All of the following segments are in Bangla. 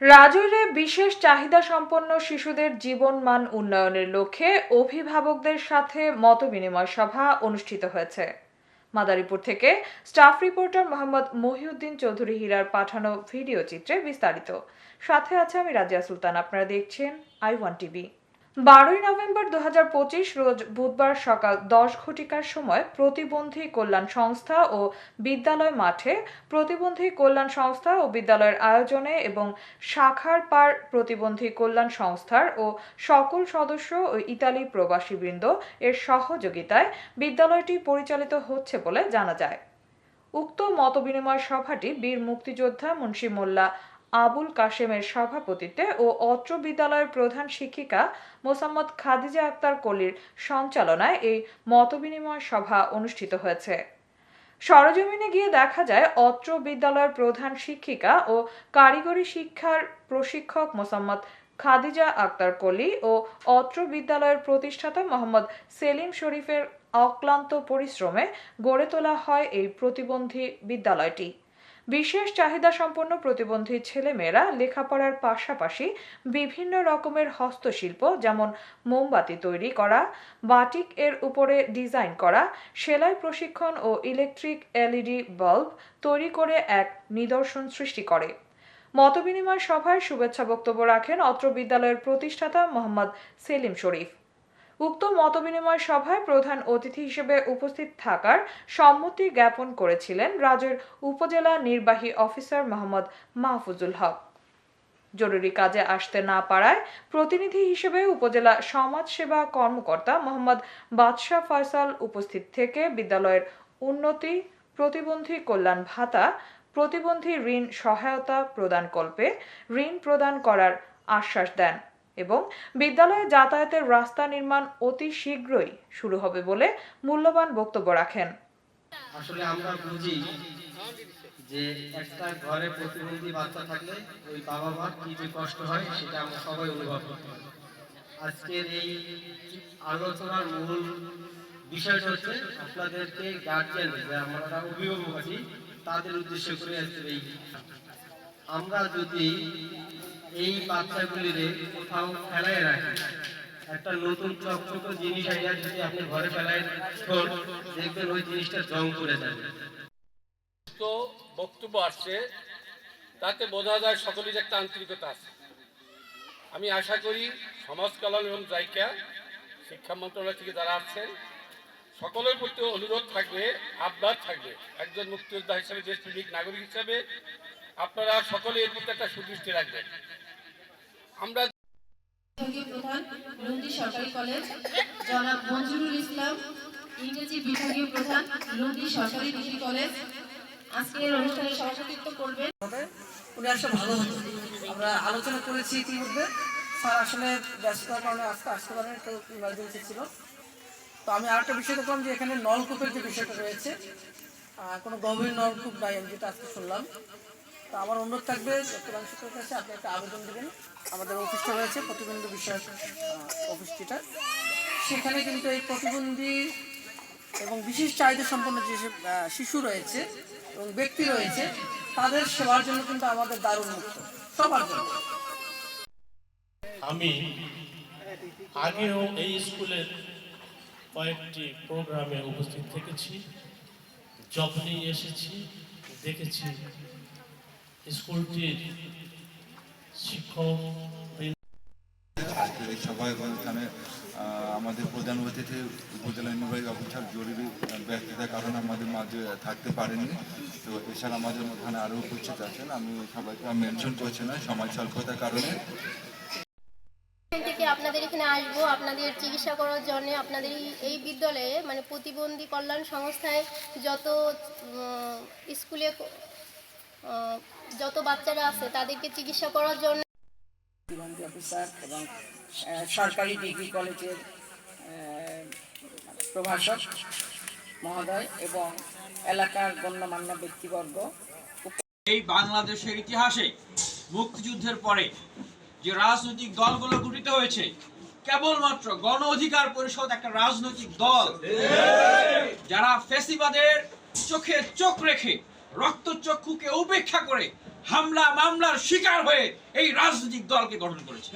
রাজৈরে বিশেষ চাহিদা সম্পন্ন শিশুদের জীবন মান উন্নয়নের লক্ষ্যে অভিভাবকদের সাথে মতবিনিময় সভা অনুষ্ঠিত হয়েছে। মাদারীপুর থেকে স্টাফ রিপোর্টার মোহাম্মদ মহিউদ্দিন চৌধুরী হীরার পাঠানো ভিডিও চিত্রে বিস্তারিত। সাথে আছে আমি রাজিয়া সুলতান, আপনারা দেখছেন আই ওয়ান টিভি। বারোই নভেম্বর দু হাজার পঁচিশ রোজ বুধবার সকাল দশ ঘটিকার সময় প্রতিবন্ধী কল্যাণ সংস্থা ও বিদ্যালয় মাঠে প্রতিবন্ধী কল্যাণ সংস্থা ও বিদ্যালয়ের আয়োজনে এবং শাখার পার প্রতিবন্ধী কল্যাণ সংস্থার ও সকল সদস্য ও ইতালি প্রবাসীবৃন্দ এর সহযোগিতায় বিদ্যালয়টি পরিচালিত হচ্ছে বলে জানা যায়। উক্ত মতবিনিময় সভাটি বীর মুক্তিযোদ্ধা মুন্সি মোল্লা আবুল কাশেমের সভাপতিত্বে ও অত্র বিদ্যালয়ের প্রধান শিক্ষিকা মোসাম্মদ খাদিজা আক্তার কলির সঞ্চালনায় এই মতবিনিময় সভা অনুষ্ঠিত হয়েছে। সরজমিনে গিয়ে দেখা যায়, অত্র বিদ্যালয়ের প্রধান শিক্ষিকা ও কারিগরি শিক্ষার প্রশিক্ষক মোসাম্মদ খাদিজা আক্তার কলি ও অত্র বিদ্যালয়ের প্রতিষ্ঠাতা মোহাম্মদ সেলিম শরীফের অক্লান্ত পরিশ্রমে গড়ে তোলা হয় এই প্রতিবন্ধী বিদ্যালয়টি। বিশেষ চাহিদা সম্পন্ন প্রতিবন্ধী ছেলেমেয়েরা লেখাপড়ার পাশাপাশি বিভিন্ন রকমের হস্তশিল্প, যেমন মোমবাতি তৈরি করা, বাটিক এর উপরে ডিজাইন করা, সেলাই প্রশিক্ষণ ও ইলেকট্রিক এলইডি বাল্ব তৈরি করে এক নিদর্শন সৃষ্টি করে। মতবিনিময় সভায় শুভেচ্ছা বক্তব্য রাখেন অত্র বিদ্যালয়ের প্রতিষ্ঠাতা মোহাম্মদ সেলিম শরীফ। উক্ত মতবিনিময় সভায় প্রধান অতিথি হিসেবে উপস্থিত থাকার সম্মতি জ্ঞাপন করেছিলেন রাজের উপজেলা নির্বাহী অফিসার মোহাম্মদ মাহফুজুল হক। জরুরি কাজে আসতে না পারায় প্রতিনিধি হিসেবে উপজেলা সমাজ সেবা কর্মকর্তা মোহাম্মদ বাদশাহ ফয়সাল উপস্থিত থেকে বিদ্যালয়ের উন্নতি, প্রতিবন্ধী কল্যাণ ভাতা, প্রতিবন্ধী ঋণ সহায়তা প্রদানকল্পে ঋণ প্রদান করার আশ্বাস দেন। এবং বিদ্যালয়ে যাতায়াতের রাস্তা নির্মাণ অতি শীঘ্রই শুরু হবে বলে মূল্যবান বক্তব্য রাখেন। আসলে আমরা বুঝি যে একটা ঘরে প্রতিবন্ধী বাচ্চা থাকলে ওই বাবা কি যে কষ্ট হয় সেটা আমরা সবাই অনুভব করতে আজকের এই আলোচনার মূল বিষয়টা হচ্ছে আপনাদেরকে যে আমরা অভিভাবক আছি, তাদের উদ্দেশ্য করে এই আমরা যদি এই বাচ্চাগুলির কোথাও ফেলায় রাখি। একটা নতুন চকচক জিনিস আইয়া যদি আপনি ঘরে ফেলায় ছোট, দেখবেন ওই জিনিসটা জং করে যাবে। তো বক্তব্য আসছে তাতে বোঝা যায় সকলের একটা আন্তরিকতা আছে। আমি আশা করি সমাজ কল্যাণ এবং জায়গা শিক্ষা মন্ত্রণালয় থেকে যারা আসছেন সকলের প্রতি অনুরোধ থাকবে আবদার থাকবে। একজন মুক্তিযোদ্ধা হিসেবে দেশপ্রেমিক নাগরিক হিসেবে আপনারা সকলে এর প্রতি একটা সুদৃষ্টি রাখবেন। আমরা বিভাগীয় প্রধান লুন্ডি সরকারি কলেজ জনাব মঞ্জুরুল ইসলাম ইংরেজি বিভাগীয় প্রধান লুন্ডি সরকারি ডিগ্রি কলেজ। আজকের অনুষ্ঠানে সভাপতিত্ব করবেন। উনি আসলে ভালো হতো আমরা আলোচনা করেছি ইতিমধ্যে। স্যার আসলে ব্যস্ততার কারণে আজকে আসতে পারেন একটু ইমার্জেন্সি ছিল। তো আমি আরেকটা বিষয় দেখলাম যে এখানে নলকূপের যে বিষয়টা রয়েছে কোনো গভীর নলকূপ নাই আমি যেটা আজকে শুনলাম। তো আমার অনুরোধ থাকবে প্রধান শিক্ষকের কাছে আপনি একটা আবেদন দেবেন। আমাদের অফিসটা রয়েছে প্রতিবন্ধী বিষয়ক আহ, অফিস যেটা সেখানে কিন্তু এই প্রতিবন্ধী এবং বিশেষ চাহিদা সম্পন্ন যেসব শিশু রয়েছে এবং ব্যক্তি রয়েছে তাদের সেবার জন্য কিন্তু আমাদের দারুণ মুক্ত সবার জন্য। আমি আগেও এই স্কুলের কয়েকটি প্রোগ্রামে উপস্থিত থেকেছি যখনই এসেছি দেখেছি স্কুলটির শিক্ষক আজকের এই সভা এখানে আমাদের প্রধান অতিথি উপজেলা নির্বাহী অফিসার জরুরি ব্যস্ততার কারণে আমাদের মাঝে থাকতে পারেননি তো এছাড়া আমাদের ওখানে আরও উপস্থিত আছেন। আমি সবাইকে মেনশন করছি না সময় স্বল্পতার কারণে। থেকে আপনাদের এখানে আসব আপনাদের চিকিৎসা করার জন্য আপনাদের এই- এই বিদ্যালয়ে মানে প্রতিবন্ধী কল্যাণ সংস্থায় যত স্কুলে যত বাচ্চারা আছে তাদেরকে চিকিৎসা করার জন্য অফিসার এবং সরকারি ডিগ্রি কলেজের প্রভাষক মহোদয় এবং এলাকার গণ্যমান্য ব্যক্তিবর্গ। এই বাংলাদেশের ইতিহাসে মুক্তিযুদ্ধের পরে যে রাজনৈতিক দলগুলো গঠিত হয়েছে কেবলমাত্র গণ অধিকার পরিষদ একটা রাজনৈতিক দল। যারা ফেসিবাদের চোখে চোখ রেখে রক্তচক্ষুকে উপেক্ষা করে হামলা মামলার শিকার হয়ে এই রাজনৈতিক দলকে গঠন করেছে।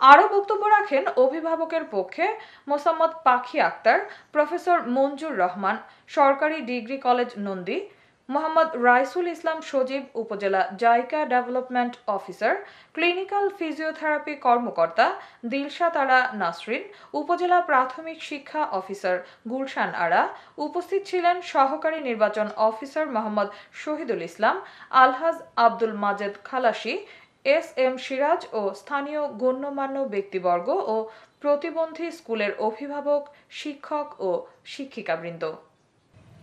আরও বক্তব্য রাখেন অভিভাবকের পক্ষে মোসাম্মদ পাখি আক্তার, প্রফেসর মঞ্জুর রহমান, সরকারি ডিগ্রি কলেজ নন্দী মোহাম্মদ রাইসুল ইসলাম সজীব, উপজেলা JICA development officer, clinical physiotherapy কর্মকর্তা দিলশাদ আরা নাসরিন, উপজেলা প্রাথমিক শিক্ষা অফিসার গুলশান আরা, উপস্থিত ছিলেন সহকারী নির্বাচন officer Mohammad Shahidul Islam, Alhaj Abdul Majed Khalasi, S M Siraj ও স্থানীয় গণ্যমান্য ব্যক্তিবর্গ ও প্রতিবন্ধী স্কুলের অভিভাবক, শিক্ষক ও শিক্ষিকাবৃন্দ।